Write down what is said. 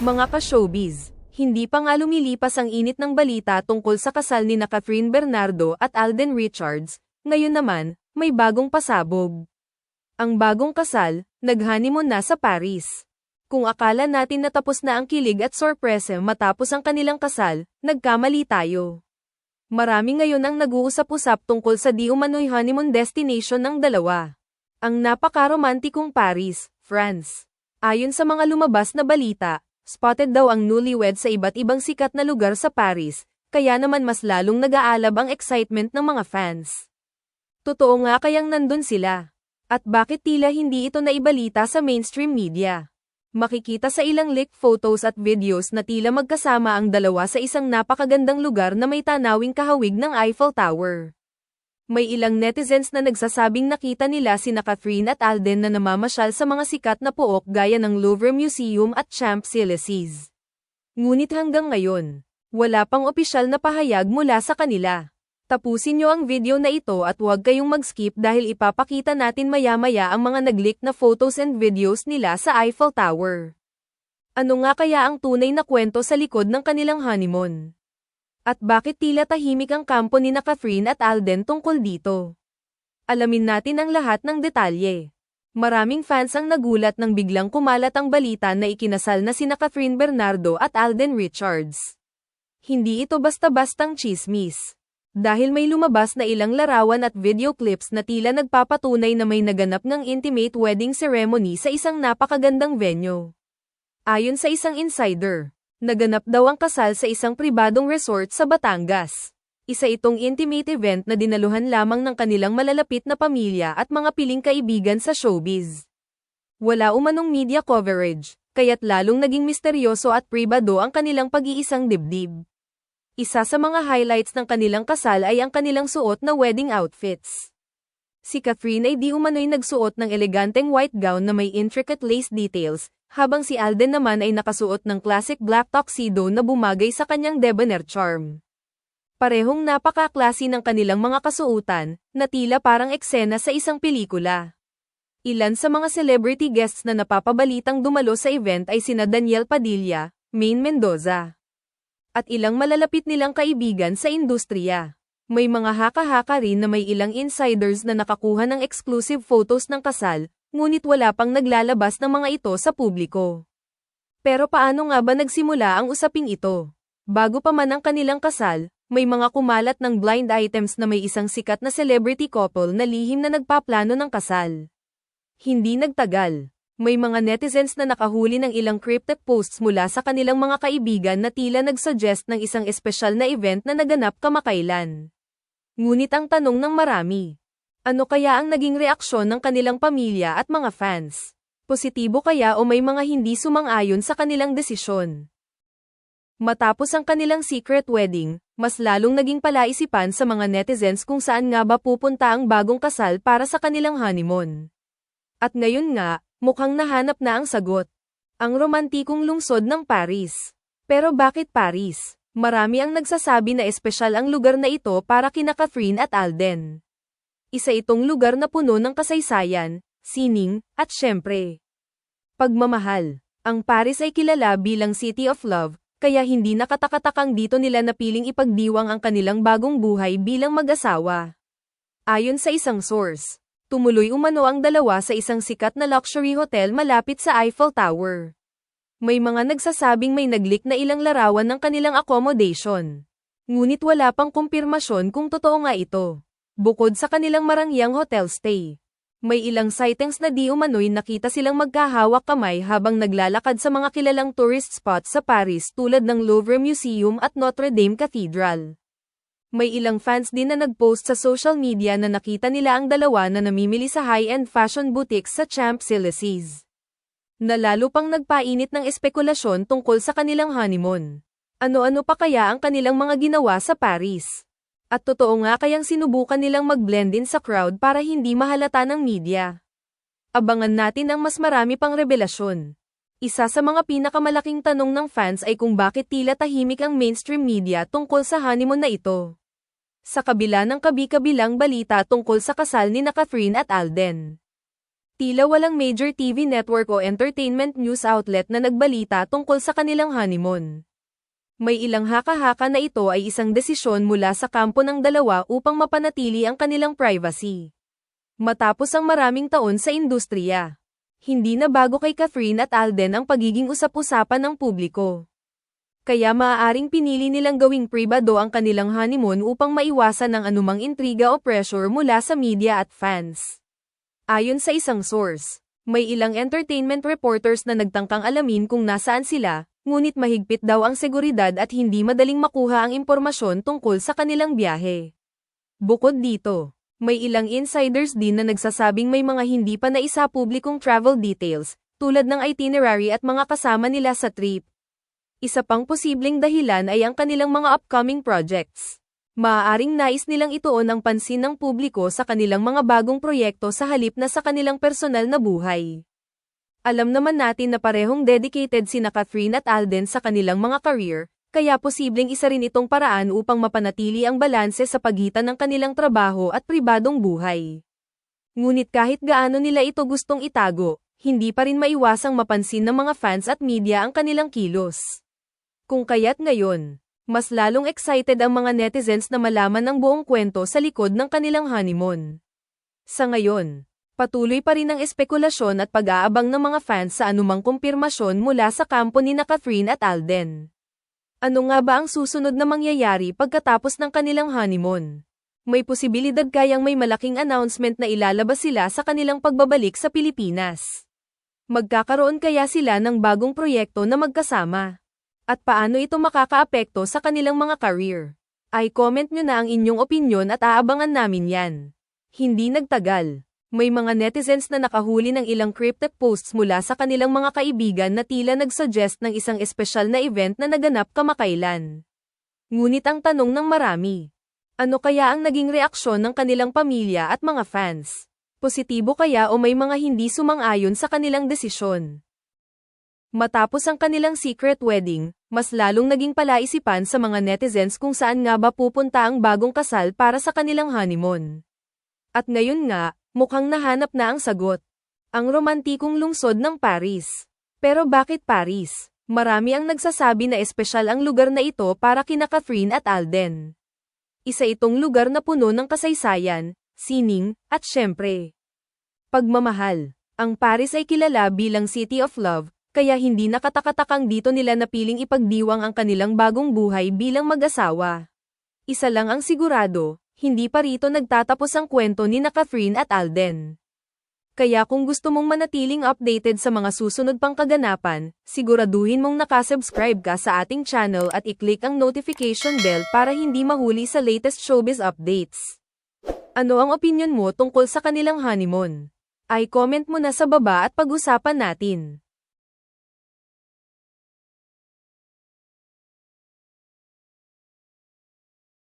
Mga ka-showbiz, hindi pa nga lumilipas ang init ng balita tungkol sa kasal ni na Catherine Bernardo at Alden Richards, ngayon naman, may bagong pasabog. Ang bagong kasal, nag-honeymoon na sa Paris. Kung akala natin natapos na ang kilig at sorpresa matapos ang kanilang kasal, nagkamali tayo. Marami ngayon ang nag-uusap-usap tungkol sa di umano'y honeymoon destination ng dalawa. Ang napaka-romantikong Paris, France. Ayon sa mga lumabas na balita, spotted daw ang newlywed sa iba't ibang sikat na lugar sa Paris, kaya naman mas lalong nag-aalab ang excitement ng mga fans. Totoo nga kayang nandun sila. At bakit tila hindi ito naibalita sa mainstream media? Makikita sa ilang leaked photos at videos na tila magkasama ang dalawa sa isang napakagandang lugar na may tanawing kahawig ng Eiffel Tower. May ilang netizens na nagsasabing nakita nila sina Catherine at Alden na namamasyal sa mga sikat na pook gaya ng Louvre Museum at Champs-Élysées. Ngunit hanggang ngayon, wala pang opisyal na pahayag mula sa kanila. Tapusin nyo ang video na ito at huwag kayong mag-skip dahil ipapakita natin maya-maya ang mga nag-leak na photos and videos nila sa Eiffel Tower. Ano nga kaya ang tunay na kwento sa likod ng kanilang honeymoon? At bakit tila tahimik ang kampo ni na Catherine at Alden tungkol dito? Alamin natin ang lahat ng detalye. Maraming fans ang nagulat nang biglang kumalat ang balita na ikinasal na sina Catherine Bernardo at Alden Richards. Hindi ito basta-bastang chismis. Dahil may lumabas na ilang larawan at video clips na tila nagpapatunay na may naganap ng intimate wedding ceremony sa isang napakagandang venue. Ayon sa isang insider, naganap daw ang kasal sa isang pribadong resort sa Batangas. Isa itong intimate event na dinaluhan lamang ng kanilang malalapit na pamilya at mga piling kaibigan sa showbiz. Wala umanong media coverage, kaya't lalong naging misteryoso at pribado ang kanilang pag-iisang dibdib. Isa sa mga highlights ng kanilang kasal ay ang kanilang suot na wedding outfits. Si Catherine ay di umano'y nagsuot ng eleganteng white gown na may intricate lace details, habang si Alden naman ay nakasuot ng classic black tuxedo na bumagay sa kanyang debonair charm. Parehong napaka-classy ng kanilang mga kasuotan, na tila parang eksena sa isang pelikula. Ilan sa mga celebrity guests na napapabalitang dumalo sa event ay sina Daniel Padilla, Maine Mendoza, at ilang malalapit nilang kaibigan sa industriya. May mga haka-haka rin na may ilang insiders na nakakuha ng exclusive photos ng kasal, ngunit wala pang naglalabas ng mga ito sa publiko. Pero paano nga ba nagsimula ang usaping ito? Bago pa man ang kanilang kasal, may mga kumalat ng blind items na may isang sikat na celebrity couple na lihim na nagpaplano ng kasal. Hindi nagtagal, may mga netizens na nakahuli ng ilang cryptic posts mula sa kanilang mga kaibigan na tila nagsuggest ng isang espesyal na event na naganap kamakailan. Ngunit ang tanong ng marami, ano kaya ang naging reaksyon ng kanilang pamilya at mga fans? Positibo kaya o may mga hindi sumang-ayon sa kanilang desisyon? Matapos ang kanilang secret wedding, mas lalong naging palaisipan sa mga netizens kung saan nga ba pupunta ang bagong kasal para sa kanilang honeymoon. At ngayon nga, Mukhang nahanap na ang sagot. Ang romantikong lungsod ng Paris. Pero bakit Paris? Marami ang nagsasabi na espesyal ang lugar na ito para kina Catherine at Alden. Isa itong lugar na puno ng kasaysayan, sining, at syempre, pagmamahal. Ang Paris ay kilala bilang City of Love, kaya hindi nakatakatakang dito nila napiling ipagdiwang ang kanilang bagong buhay bilang mag-asawa. Ayon sa isang source, tumuloy umano ang dalawa sa isang sikat na luxury hotel malapit sa Eiffel Tower. May mga nagsasabing may naglik na ilang larawan ng kanilang accommodation. Ngunit wala pang kumpirmasyon kung totoo nga ito. Bukod sa kanilang marangyang hotel stay, may ilang sightings na di umano'y nakita silang magkahawak kamay habang naglalakad sa mga kilalang tourist spots sa Paris tulad ng Louvre Museum at Notre Dame Cathedral. May ilang fans din na nagpost sa social media na nakita nila ang dalawa na namimili sa high-end fashion boutiques sa Champs-Élysées. Nalalo pang nagpainit ng espekulasyon tungkol sa kanilang honeymoon. Ano-ano pa kaya ang kanilang mga ginawa sa Paris? At totoo nga kayang sinubukan nilang mag-blend in sa crowd para hindi mahalata ng media. Abangan natin ang mas marami pang revelasyon. Isa sa mga pinakamalaking tanong ng fans ay kung bakit tila tahimik ang mainstream media tungkol sa honeymoon na ito. Sa kabila ng kabi-kabilang balita tungkol sa kasal ni na Catherine at Alden. Tila walang major TV network o entertainment news outlet na nagbalita tungkol sa kanilang honeymoon. May ilang haka-haka na ito ay isang desisyon mula sa kampo ng dalawa upang mapanatili ang kanilang privacy. Matapos ang maraming taon sa industriya. Hindi na bago kay Catherine at Alden ang pagiging usap-usapan ng publiko. Kaya maaaring pinili nilang gawing pribado ang kanilang honeymoon upang maiwasan ng anumang intriga o pressure mula sa media at fans. Ayon sa isang source, may ilang entertainment reporters na nagtangkang alamin kung nasaan sila, ngunit mahigpit daw ang seguridad at hindi madaling makuha ang impormasyon tungkol sa kanilang biyahe. Bukod dito, may ilang insiders din na nagsasabing may mga hindi pa naisa publikong travel details, tulad ng itinerary at mga kasama nila sa trip. Isa pang posibleng dahilan ay ang kanilang mga upcoming projects. Maaaring nais nilang ituon ang pansin ng publiko sa kanilang mga bagong proyekto sa halip na sa kanilang personal na buhay. Alam naman natin na parehong dedicated sina Catherine at Alden sa kanilang mga career, kaya posibleng isa rin itong paraan upang mapanatili ang balanse sa pagitan ng kanilang trabaho at pribadong buhay. Ngunit kahit gaano nila ito gustong itago, hindi pa rin maiwasang mapansin ng mga fans at media ang kanilang kilos. Kung kaya't ngayon, mas lalong excited ang mga netizens na malaman ang buong kwento sa likod ng kanilang honeymoon. Sa ngayon, patuloy pa rin ang espekulasyon at pag-aabang ng mga fans sa anumang kumpirmasyon mula sa kampo ni na Catherine at Alden. Ano nga ba ang susunod na mangyayari pagkatapos ng kanilang honeymoon? May posibilidad kayang may malaking announcement na ilalabas sila sa kanilang pagbabalik sa Pilipinas. Magkakaroon kaya sila ng bagong proyekto na magkasama? At paano ito makakaapekto sa kanilang mga career? Ay comment nyo na ang inyong opinyon at aabangan namin yan. Hindi nagtagal. May mga netizens na nakahuli ng ilang cryptic posts mula sa kanilang mga kaibigan na tila nagsuggest ng isang espesyal na event na naganap kamakailan. Ngunit ang tanong ng marami, ano kaya ang naging reaksyon ng kanilang pamilya at mga fans? Positibo kaya o may mga hindi sumang-ayon sa kanilang desisyon? Matapos ang kanilang secret wedding, mas lalong naging palaisipan sa mga netizens kung saan nga ba pupunta ang bagong kasal para sa kanilang honeymoon. At ngayon nga, mukhang nahanap na ang sagot. Ang romantikong lungsod ng Paris. Pero bakit Paris? Marami ang nagsasabi na espesyal ang lugar na ito para kina Catherine at Alden. Isa itong lugar na puno ng kasaysayan, sining, at syempre, pagmamahal. Ang Paris ay kilala bilang City of Love, kaya hindi nakatakatakang dito nila napiling ipagdiwang ang kanilang bagong buhay bilang mag-asawa. Isa lang ang sigurado, hindi pa rito nagtatapos ang kwento ni na Catherine at Alden. Kaya kung gusto mong manatiling updated sa mga susunod pang kaganapan, siguraduhin mong nakasubscribe ka sa ating channel at i-click ang notification bell para hindi mahuli sa latest showbiz updates. Ano ang opinion mo tungkol sa kanilang honeymoon? Ay comment mo na sa baba at pag-usapan natin.